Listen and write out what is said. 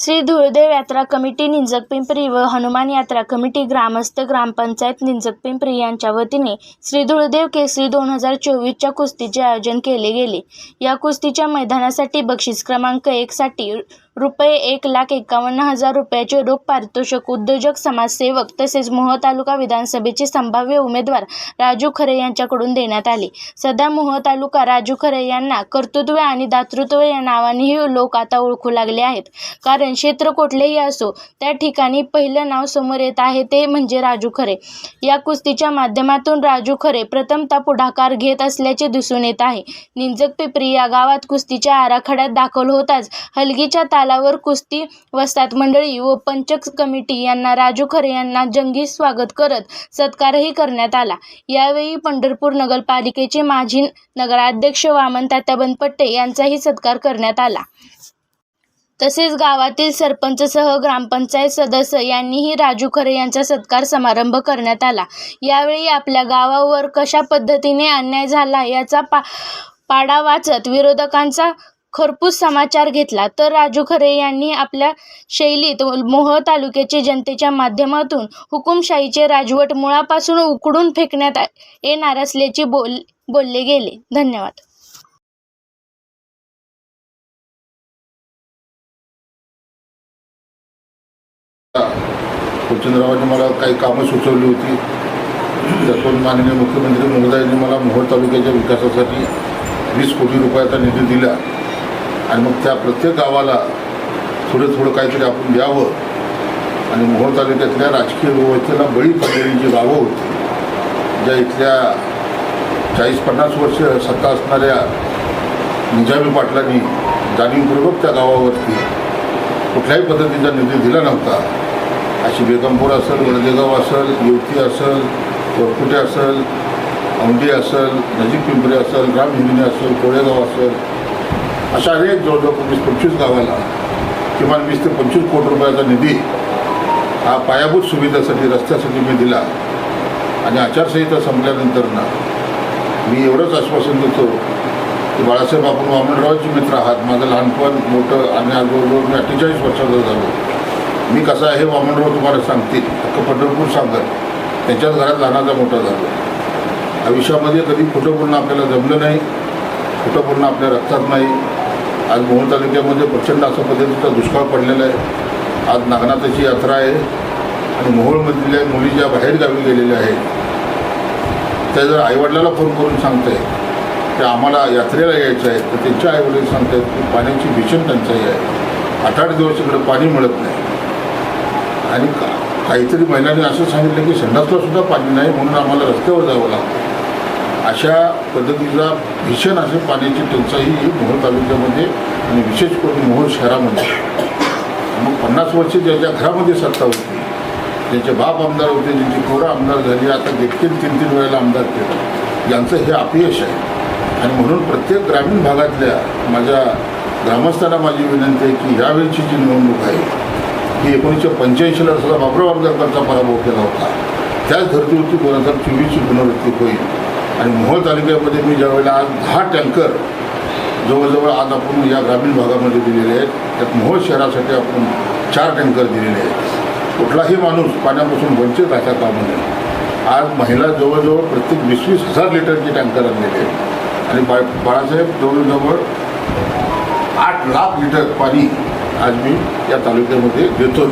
श्री धुळदेव यात्रा कमिटी निंजकपिंपरी व हनुमान यात्रा कमिटी ग्रामस्थ ग्रामपंचायत निंजकपिंपरी यांच्या वतीने श्री धुळदेव केसरी दोन हजार चोवीसच्या कुस्तीचे आयोजन केले गेले. या कुस्तीच्या मैदानासाठी बक्षीस क्रमांक एकसाठी रुपये एक लाख एकावन्न हजार रुपयाचे रोख पारितोषिक उद्योजक समाजसेवक तसेच मोहोळ तालुका विधानसभेचे संभाव्य उमेदवार राजू खरे यांच्याकडून देण्यात आले. सध्या मोहोळ तालुका राजू खरे यांना कर्तृत्व आणि दातृत्व या नावानेही लोक आता ओळखू लागले आहेत. कारण क्षेत्र कुठलेही असो त्या ठिकाणी पहिलं नाव समोर येत आहे ते म्हणजे राजू खरे. या कुस्तीच्या माध्यमातून राजू खरे प्रथमतः पुढाकार घेत असल्याचे दिसून येत आहे. निंजक पिपरी या गावात कुस्तीच्या आराखड्यात दाखल होताच हलगीच्या तालावर कुस्ती वस्ताद मंडळी व पंचक कमिटी यांना राजू खरे यांना जंगी स्वागत करत सत्कारही करण्यात आला. यावेळी पंढरपूर नगरपालिकेचे माजी नगराध्यक्ष वामन तात्याबंद पट्टे यांचाही सत्कार करण्यात आला. तसेच गावातील सरपंचसह ग्रामपंचायत सदस्य यांनीही राजू खरे यांचा सत्कार समारंभ करण्यात आला. यावेळी आपल्या गावावर कशा पद्धतीने अन्याय झाला याचा पा पाडा वाचत विरोधकांचा खरपूस समाचार घेतला तर राजू खरे यांनी आपल्या शैलीत मोहोळ तालुक्याचे जनतेच्या माध्यमातून हुकुमशाहीचे राजवट मुळापासून उकडून फेकण्यात येणार असल्याचे बोल बोलले गेले. धन्यवाद. कुलचंद्ररावांनी मला काही कामं सुचवली होती. त्यातून माननीय मुख्यमंत्री महोदयांनी मला मोहोळ तालुक्याच्या विकासासाठी वीस कोटी रुपयाचा निधी दिला. आणि मग त्या प्रत्येक गावाला थोडं थोडं काहीतरी आपण द्यावं. आणि मोहोळ तालुक्यातल्या राजकीय व्यवस्थेला बळी पडलेली जी गावं होती ज्या इथल्या चाळीस पन्नास वर्ष सत्ता असणाऱ्या निजामी पाटलांनी जाणीवपूर्वक त्या गावावरती कुठल्याही पद्धतीचा निधी दिला नव्हता. अशी बेगमपूर असेल वडदेगाव असेल येवती असेल वरकुटे असेल औंडी असेल नजीक पिंपरी असेल राम हिंगणी असेल कोळेगाव असेल अशा अनेक जवळजवळ वीस पंचवीस गावाला किमान वीस ते पंचवीस कोटी रुपयाचा निधी हा पायाभूत सुविधेसाठी रस्त्यासाठी मी दिला. आणि आचारसंहिता संपल्यानंतर ना मी एवढंच आश्वासन देतो की बाळासाहेब आपण वामनरावांचे मित्र आहात. माझं लहानपण मोठं आणि आजबरोबर मी अठ्ठेचाळीस वर्षाचा झालो. मी कसा आहे वामनराव तुम्हाला सांगतील. अख्खं पंढरपूर सांगत त्यांच्याच घरात लहानाचा मोठा झालो. आयुष्यामध्ये कधी खोटं बोलणं आपल्याला जमलं नाही खोटं बोलणं आपल्या रक्तात नाही आज मोहोळ तालुक्यामध्ये प्रचंड अशा पद्धतीचा दुष्काळ पडलेला आहे. आज नागनाथाची यात्रा आहे आणि मोहोळमधल्या मुली ज्या बाहेर गावी गेलेल्या आहेत. त्या जर आईवडिलाला फोन करून सांगते की आम्हाला यात्रेला यायचं आहे तर त्यांच्या आईवडील सांगतायत की पाण्याची भीषण टंचाई आहे. आठ आठ दिवस इकडे पाणी मिळत नाही. आणि का काहीतरी महिलांनी असं सांगितलं की संडासला सुद्धा पाणी नाही म्हणून आम्हाला रस्त्यावर जावं लागतं. अशा पद्धतीचा भीषण असे पाण्याची टंचाई ही मोहोळ तालुक्यामध्ये आणि विशेष करून मोहोळ शहरामध्ये. मग पन्नास वर्ष ज्याच्या घरामध्ये सत्ता होती ज्यांचे बाप आमदार होते ज्यांची पोरं आमदार झाली आता देखील तीन तीन वेळेला आमदार केलं. यांचं हे अपयश आहे. आणि म्हणून प्रत्येक ग्रामीण भागातल्या माझ्या ग्रामस्थांना माझी विनंती आहे की यावेळीची जी निवडणूक आहे ही एकोणीसशे पंच्याऐंशीला सुद्धा बाबराव आमदारकरचा पराभव केला होता. त्याच धर्तीवरती दोन हजार चोवीसची पुनरावृत्ती होईल. आणि मोहोळ तालुक्यामध्ये मी ज्यावेळेला आज दहा टँकर जवळजवळ आज आपण या ग्रामीण भागामध्ये दिलेले आहेत त्यात मोहोळ शहरासाठी आपण चार टँकर दिलेले आहेत. कुठलाही माणूस पाण्यापासून वंचित राहता कामा नये. आज महिला जवळजवळ प्रत्येक वीस वीस हजार लिटरचे टँकर आणलेले आहेत. आणि बा बाळासाहेब जवळजवळ आठ लाख लिटर पाणी आज मी या तालुक्यामध्ये देतो